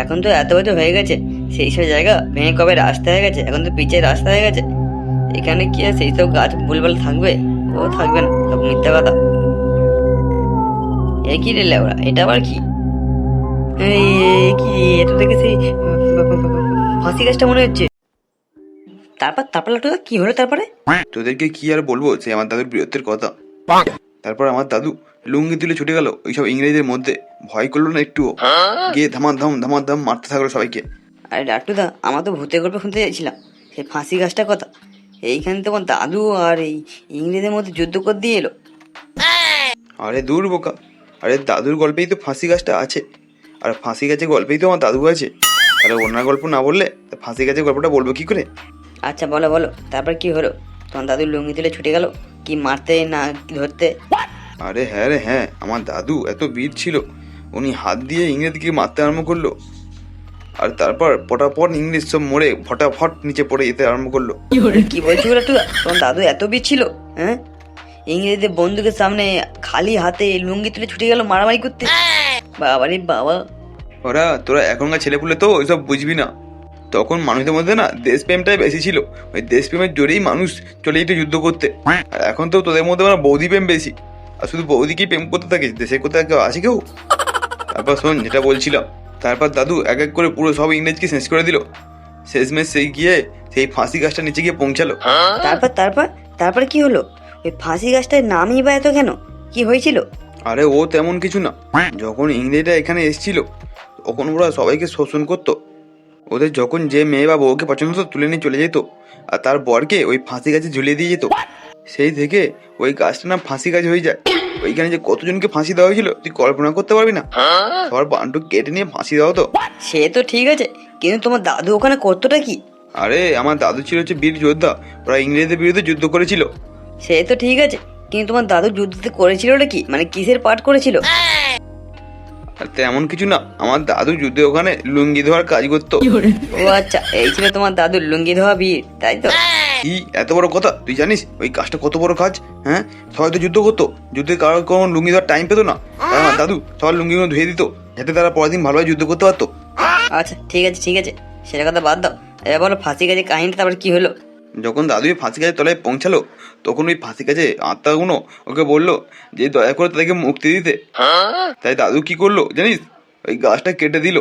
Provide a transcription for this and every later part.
এখন তো এত বছর হয়ে গেছে সেই সব জায়গা ভেঙে কবে রাস্তা হয়ে গেছে? এখন তো পিচের রাস্তা হয়ে গেছে। এখানে কি আর সেই সব গাছ ভুলভাল থাকবে? ও থাকবে না সব মিথ্যা কথা। এ কি রে লেওড়া এটা আবার কি? কি এটা দেখে সেই ফাঁসি গাছটা মনে হচ্ছে। তারপর তারপর কি হলো তারপরে? তোদেরকে কি আর বলব সে আমার দাদুর বীরত্বের কথা। তারপর আমার দাদু লুঙ্গি তুলে ছুটে গেল ওইসব ইংরেজদের মধ্যে। ভয় করল না একটুও। গিয়ে ধামার ধাম ধামার ধাম মারতে থাকল সবাইকে। আরে লাট্টুদা আমার তো ভূতের গল্প শুনতে চাইছিলাম সেই ফাঁসি গাছটার কথা। এইখানে তোমার দাদু আর এই ইংরেজদের মধ্যে যুদ্ধ করে দিয়ে এলো। আরে দূর বোকা। আরে দাদুর গল্পেই তো ফাঁসি গাছটা আছে। আর ফাঁসি গাছের গল্পেই তো আমার দাদু আছে। আরে ওনার গল্প না বললে তা ফাঁসি গাছের গল্পটা বলব কি করে? আচ্ছা বলো বলো। তারপর কি হলো? তোমার দাদু লুঙ্গি তুলে ছুটে গেল। কি মারতে না কি ধরতে আরে হ্যাঁ রে হ্যাঁ আমার দাদু এত বীর ছিল উনি হাত দিয়ে ইংরেজকে মারতে আরম্ভ করল। আর তারপর পটাপট ইংলিশ সব মরে ফটাফট নিচে পড়ে যেতে আরম্ভ করল। কি বলছো লাট্টুদা তোমার দাদু এত বীর ছিল হ্যাঁ? ইংরেজদের বন্দুকের সামনে খালি হাতে লুঙ্গি তুলে ছুটে গেল মারামারি করতে। বাবারে বাবা। ওরা তোরা এখনকার ছেলেপুলে তো ওইসব বুঝবি না। তখন মানুষের মধ্যে না দেশপ্রেমটাই বেশি ছিল। ওই দেশপ্রেমের জোরেই মানুষ চলে যেত যুদ্ধ করতে। আর এখন তো তোদের মধ্যে না বৌদি প্রেম বেশি। আর শুধু বৌদিকেই প্রেম করতে থাকিস দেশের কোথায় কেউ আসে কেউ? তারপর শোন যেটা বলছিলাম তারপর দাদু এক এক করে পুরো সব ইংরেজকে শেষ করে দিল। শেষমেশ সেই গিয়ে সেই ফাঁসি গাছটা নিচে গিয়ে পৌঁছালো। তারপর তারপর তারপর কি হলো? ওই ফাঁসি গাছটার নামই বা এত কেন? কি হয়েছিল? আরে ও তেমন কিছু না। যখন ইংরেজরা এখানে এসেছিল তখন ওরা সবাইকে শোষণ করতো। ওদের যখন যে মেয়ে বা বউকে পছন্দ হতো তুলে নিয়ে চলে যেত আর তার বরকে ওই ফাঁসি গাছে ঝুলিয়ে দিয়ে যেত। সেই থেকে ওই গাছটা না ফাঁসি গাছ হয়ে যায়। ওইখানে যে কতজনকে ফাঁসি দেওয়া হয়েছিল তুই কল্পনা করতে পারবি না। সবার বান্টু কেটে নিয়ে ফাঁসি দেওয়া তো সে তো ঠিক আছে কিন্তু তোমার দাদু ওখানে করতোটা কি? আরে আমার দাদু ছিল হচ্ছে বীর যোদ্ধা ওরা ইংরেজদের বিরুদ্ধে যুদ্ধ করেছিল। সে তো ঠিক আছে কিন্তু তোমার দাদু যুদ্ধতে করেছিলটা কি? মানে কিসের পাঠ করেছিল? তেমন কিছু না আমার দাদু যুদ্ধে ওখানে লুঙ্গি ধোয়ার কাজ করতো। ও আচ্ছা এই ছিল তোমার দাদুর লুঙ্গি ধোয়া বীর তাই তো? কি এত বড় কথা? তুই জানিস ওই কাজটা কত বড় কাজ হ্যাঁ? সবাই তো যুদ্ধ করতো যুদ্ধে কারোর কোনো লুঙ্গি দেওয়ার টাইম পেতো না। আমার দাদু সবার লুঙ্গিগুলো ধুয়ে দিত যাতে তারা পরের দিন ভালোভাবে যুদ্ধ করতে পারতো। আচ্ছা ঠিক আছে ঠিক আছে সেটা কথা বাদ দাও। এবার বলো ফাঁসি গেছে কাহিনীটা তারপর কি হলো? যখন দাদু ওই ফাঁসি গাছের তলায় পৌঁছালো তখন ওই ফাঁসি গাছে আত্মাগুলো ওকে বলল যে দয়া করে তাদেরকে মুক্তি দিতে। তাই দাদু কি করল জানিস? ওই গাছটা কেটে দিল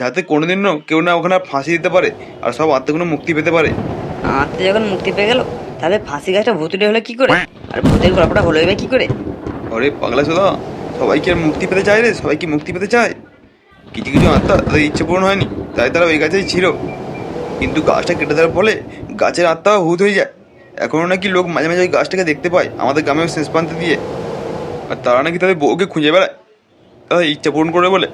যাতে কোনোদিনও কেউ না ওখানে ফাঁসি দিতে পারে আর সব আত্মাগুলো মুক্তি পেতে পারে। আত্মা যখন মুক্তি পেয়ে গেল তাহলে ফাঁসি গাছটা ভুতুড়ে হলো কি করে? আর ভূতের গল্পটা হলো এবার কি করে? আরে পাগলা সোদা সবাই কি আর মুক্তি পেতে চায় রে? সবাই কি মুক্তি পেতে চায়? কিছু কিছু আত্মা তাদের ইচ্ছে পূরণ হয়নি তাই তারা ওই গাছেই ছিল। কিন্তু গাছটা কেটে দেওয়ার ফলে গাছের আত্মা ভূত হয়ে যায়। এখনও নাকি লোক মাঝে মাঝে ওই গাছটাকে দেখতে পায় আমাদের গ্রামের শেষ প্রান্তে দিয়ে। আর তারা নাকি তাদের বউকে খুঁজে বেড়ায় তাদের ইচ্ছা পূরণ করে বলে।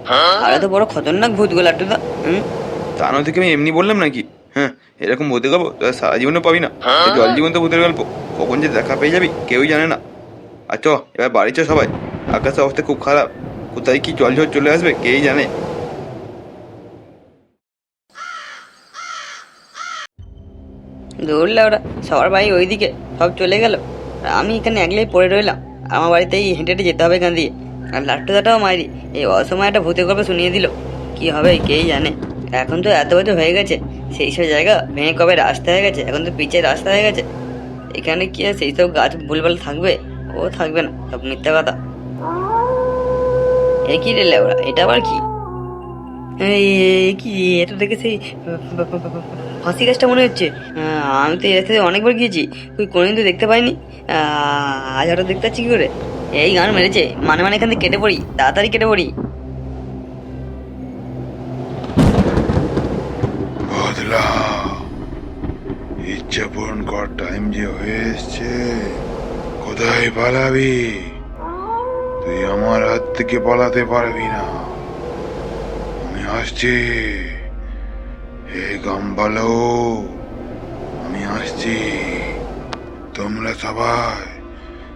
আরে তো বড় খতরনাক ভূত গো লাট্টুদা হুম? তা নয় থেকে আমি এমনি বললাম নাকি? হ্যাঁ এরকম ভূতের গল্প সারা জীবনে পাবি না। এই জল জীবন্ত ভূতের গল্প কখন যে দেখা পেয়ে যাবি কেউই জানে না। আর চ এবার বাড়ি চ সবাই আকাশের অবস্থা খুব খারাপ। কোথায় কি জল ঝড় চলে আসবে কেই জানে। দৌড়লে ওরা সবার বাড়ি ওইদিকে সব চলে গেল। আমি এখানে একলাই পড়ে রইলাম। আমার বাড়িতেই হেঁটে হেঁটে যেতে হবে এখান দিয়ে। আর লাট্টুদাটাও মারি এই অসময় একটা ভূতের গল্প শুনিয়ে দিল। কি হবে, কেই জানে? এখন তো এত বছর হয়ে গেছে, সেই সব জায়গা ভেঙে কবে রাস্তা হয়ে গেছে? এখন তো পিচের রাস্তা হয়ে গেছে। এখানে কি আর সেই সব গাছ ভুলভাল থাকবে? ও থাকবে না, সব মিথ্যা কথা। এ কি রে লেওড়া এটা আবার কি? কি এটা দেখে সেই ফাঁসি গাছটা মনে হচ্ছে? আমি তো এর সাথে অনেকবার গিয়েছি। তুই কোনোদিন তো দেখতে পাইনি। আজ হঠাৎ দেখতে পাচ্ছি কি করে? এই গান মেরেছে। মানে মানে এখান থেকে কেটে পড়ি। তাড়াতাড়ি কেটে পড়ি। বদলা। ইচ্ছা পূরণ কর টাইম যে হয়ে এসছে কোথায় পালাবি? তুই আমার হাত থেকে পালাতে পারবি না। আসছি। হে গম্বালো, আমি আসছি। তোমরা সবাই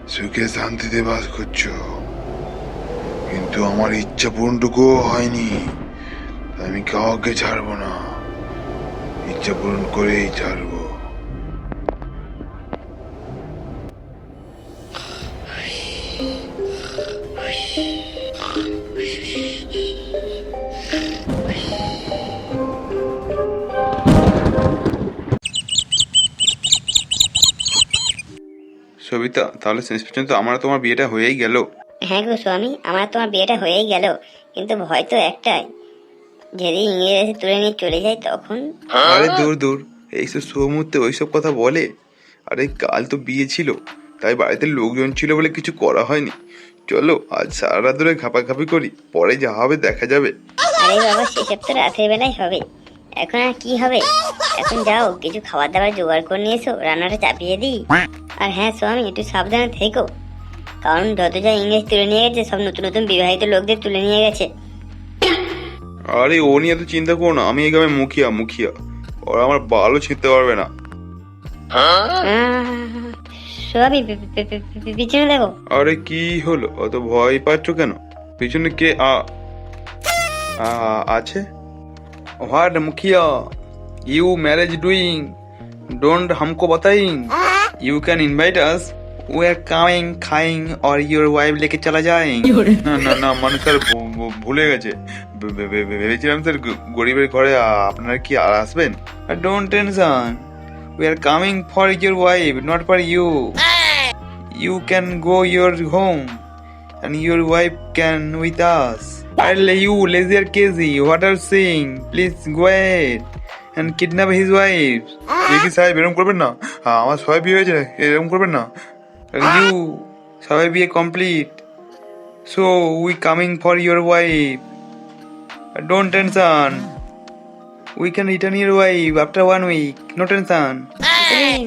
সুখে শান্তিতে বাস করছ। কিন্তু আমার ইচ্ছা পূরণটুকুও হয়নি। আমি কাউকে ছাড়বো না। ইচ্ছা পূরণ করেই ছাড়বো। সবিতা তাহলে শেষ পর্যন্ত আমার তোমার বিয়েটা হয়েই গেল। হ্যাঁ গো স্বামী আমার তোমার বিয়েটা হয়েই গেল কিন্তু ভয় তো একটাই। যদি ইংরেজ তুলে নিয়ে চলে যায় তখন? আরে দূর দূর এইসব মুহূর্তে ওইসব কথা বলে? আরে কাল তো বিয়ে ছিল তাই বাড়িতে লোকজন ছিল বলে কিছু করা হয়নি। চলো আজ সারা রাত ধরে খাপাখাপি করি পরে যা হবে দেখা যাবে। আরে বাবা সেসব তো রাতের বেলায় হবে। এখন আর কি হবে? এখন যাও কিছু খাবার দাবার জোগাড় করে নিয়ে এসো রান্নাটা চাপিয়ে দিই। আর হ্যাঁ স্বামী একটু সাবধানে থেকো। কারণ যত যা ইংরেজ তুলে নিয়ে গেছে সব নতুন নতুন বিবাহিত লোকদের তুলে নিয়ে গেছে। আরে ও নিয়ে তো চিন্তা করো না আমি এই গ্রামে মুখিয়া মুখিয়া। ওরা আমার বালও ছিঁড়তে পারবে না। সবই পিছনে দেখো। আরে কি হলো? অত ভয় পাচ্ছ কেন? পিছনে কে? আ আছে? What Mukhia? You marriage doing don't হামকো বাতাইং। You can invite us we are coming, খাইং or your wife লেকে চলা যায় না না না মানুষ স্যার ভুলে গেছে। ভেবেছিলাম স্যার গরিবের ঘরে আপনারা কি আর আসবেন? Don't tension we are coming for your wife not for you you can go your home and your wife can with us are you লেজিয়ার KG what are Singh please go and kidnap his wife. এ কি সাহেব এরকম করবেন না? হ্যাঁ, আমার সবাই বিয়ে হয়েছে এরকম করবেন না। ইউ সবাই বিয়ে complete so we coming for your wife don't tension we can return your wife after one week no tension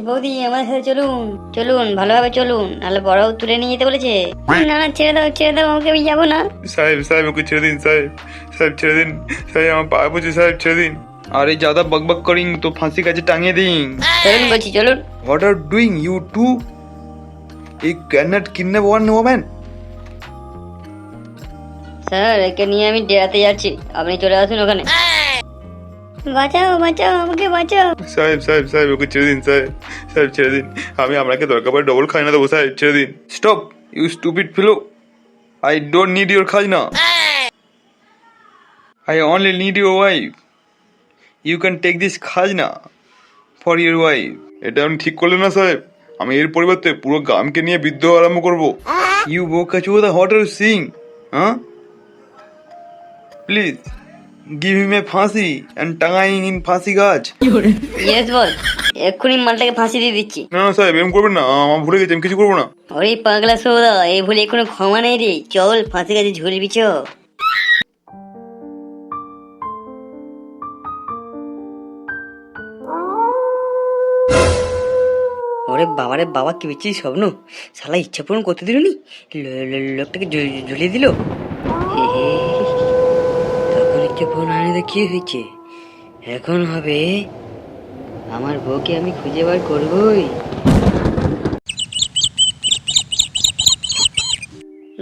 বৌদি আমার সাথে চলুন। চলুন ভালোভাবে চলুন। নাহলে বড় তুলে নিয়ে যেতে বলেছে। না না ছেড়ে দাও ছেড়ে দাও আমাকে আমি যাব না। সাহেব সাহেব ওকে ছেড়ে দিন সাহেব। সাহেব ছেড়ে দিন। সাহেব আমার পা বুঝে সাহেব ছেড়ে দিন। আরে জাদা বকবক করিং তো ফাঁসি কাছে টাঙিয়ে দিন চলুন বলছি চলুন। What are doing you to এই can't kidnap one woman sir একে নিয়ে আমি ডেরাতে যাচ্ছি। আপনি চলে আসুন ওখানে। বাঁচাও বাঁচাও আমাকে বাঁচাও। সাহেব সাহেব সাহেব ওকে ছেড়ে দিন সাহেব। সাহেব ছেড়ে দিন। আমি আপনাকে দরকার পড়ে ডবল খাই না দেবো স্যার ছেড়ে দিন। Stop you stupid fellow I don't need your খাজনা। I only need your wife you can take this খাজনা ফর ইউর ওয়াইফ এটা আপনি ঠিক করলেন না সাহেব। আমি এর পরিবর্তে পুরো গ্রামকে নিয়ে বিদ্রোহ আরম্ভ করব। ইউ বোকাচু দ্য হট আর সিং হ্যাঁ প্লিজ গিভ হিম এ ফাঁসি অ্যান্ড টাঙাইং ইন ফাঁসি গাছ ইয়েস বল এক্ষুনি মালটাকে ফাঁসি দিয়ে দিচ্ছি। না না সাহেব এরকম করবেন না। আমার ভুলে গেছি আমি কিছু করব না। ওরে পাগলা সৌদা এই ভুলে কোনো ক্ষমা নেই রে। চল ফাঁসি কাছে ঝুলবি চ ওরে বাবারে বাবা কি বিচ্ছি স্বপ্ন? শালা ইচ্ছা পূরণ করতে দিল নি লোকটাকে ঝুলিয়ে দিল। তখন ইচ্ছা পূরণ তো কি হয়েছে? এখন হবে আমার বউকে আমি খুঁজে বার করবই।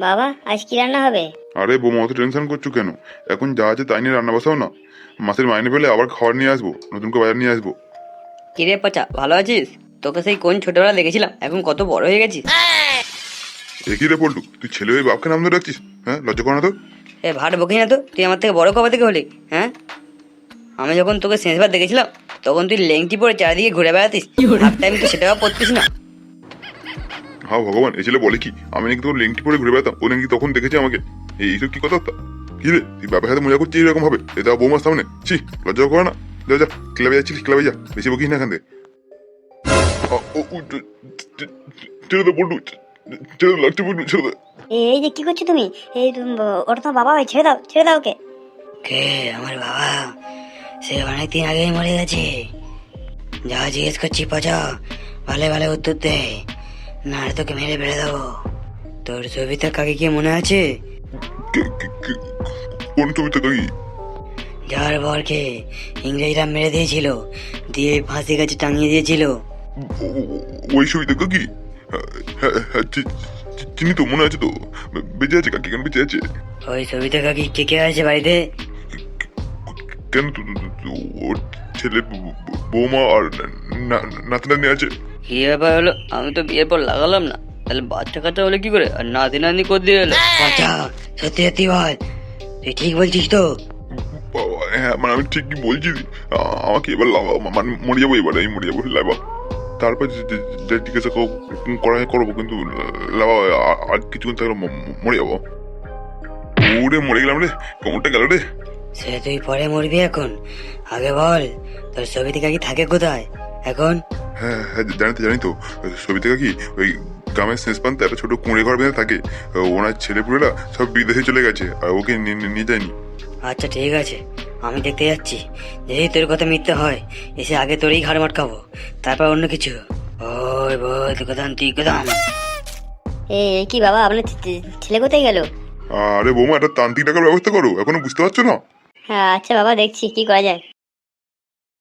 বাবা আজ কি রান্না হবে? আরে বৌমা অত টেনশন করছ কেন? এখন যা আছে তাই নিয়ে রান্না বসাও না। মাসের মাইনে পেলে আবার খাবার নিয়ে আসব নতুন করে বাজার নিয়ে আসব। কিরে পচা ভালো আছিস? তোকে সেই কোন ছোটবেলা দেখেছিলাম? এখন কত বড় হয়ে গেছিস? একই রে পল্টু তুই ছেলে হয়ে বাপকে নাম ধরে রাখছিস হ্যাঁ লজ্জা করে না তো। এ ভাট বকিস না তো তুই আমার থেকে বড় কবে থেকে হলি হ্যাঁ? আমি যখন তোকে শেষবার দেখেছিলাম তখন তুই লেংটি পরে চারিদিকে ঘুরে বেড়াতিস হাফ টাইম তো সেটাও পড়তিস না। হ্যাঁ ভগবান এই ছেলে বলে কি? আমি নাকি তোর লিঙ্কটি পরে ঘুরে বেড়াতাম ও নাকি তখন দেখেছে আমাকে। এই এইসব কি কথা? কি রে তুই বাবার সাথে মজা করছিস এরকম হবে এটা বৌমার সামনে? ছি লজ্জা করে না। যা যা ক্লাবে যাচ্ছিস ক্লাবে যা। বেশি বকিস না এখান থেকে। ছেড়ে দে পল্টু ছেড়ে দে লাগছে পল্টু ছেড়ে দে এই যে কি করছ তুমি? এই তুমি ওটা তো বাবা হয় ছেড়ে দাও ছেড়ে দাও ওকে। কে? আমার বাবা? সে অনেক দিন আগেই মরে গেছে। যা জিজ্ঞেস করছি পচা ভালো ভালো উত্তর দে। না আর তোকে মেরে ফেলে দেবো। তোর সবিতা কাকে কি মনে আছে? কোন ছবিটা কাকি? যার বরকে ইংরেজরা মেরে দিয়েছিল দিয়ে ফাঁসি গাছে টাঙিয়ে দিয়েছিল। ওই হ্যাঁ, হ্যাঁ, হ্যাঁ, চি- চি- চিনি তো মনে আছে তো। বেঁচে আছে কাকি কেন বেঁচে আছে? ওই সবিতা কাকি কে কে আছে বাড়িতে? কেন ওর ছেলে বৌমা আর না- নাতি নাতনি আছে? কি ব্যাপার হলো? আমি তো বিয়ের পর লাগালাম না। তাহলে বাচ্চা কাচ্চা হলে কি করে? আর নাতি নাতি করে দিয়ে এলো বাচ্চা সত্যি সত্যি বল। তুই ঠিক বলছিস তো? বাবা, হ্যাঁ মানে আমি ঠিকই বলছি। আমাকে এবার লাভা মানে মরে যাব এবার আমি মরে যাব লাভা তারপর জিজ্ঞাসা করবো- করা করব কিন্তু আর কিছুক্ষণ থাকলে মরে যাব। ওরে মরে গেলাম রে কোমরটা গেল রে। সে তুই পরে মরবি এখন। আগে বল তোর ছবি থেকে কি থাকে কোথায়? এখন? হ্যাঁ হ্যাঁ জানি তো জানি তো। ছবি থেকে কি ওই গ্রামের শেষ প্রান্তে একটা ছোট কুঁড়ে ঘর বেঁধে থাকে। ওনার ছেলেপুলেরা সব বিদেশে চলে গেছে আর ওকে নিয়ে যায়নি। আচ্ছা ঠিক আছে। আমি দেখতে যাচ্ছি। যদি তোর কথা মিথ্যে হয়। এসে আগে তোরই ঘাড় মাটকাবো। তারপর অন্য কিছু। ওই বই তুই কোথান তুই এ কি বাবা আপনার ছেলে কোথায় গেল? আরে বৌমা একটা তান্ত্রিক টাকার ব্যবস্থা করো। এখনও বুঝতে পারছ না? হ্যাঁ আচ্ছা বাবা দেখছি কি করা যায়।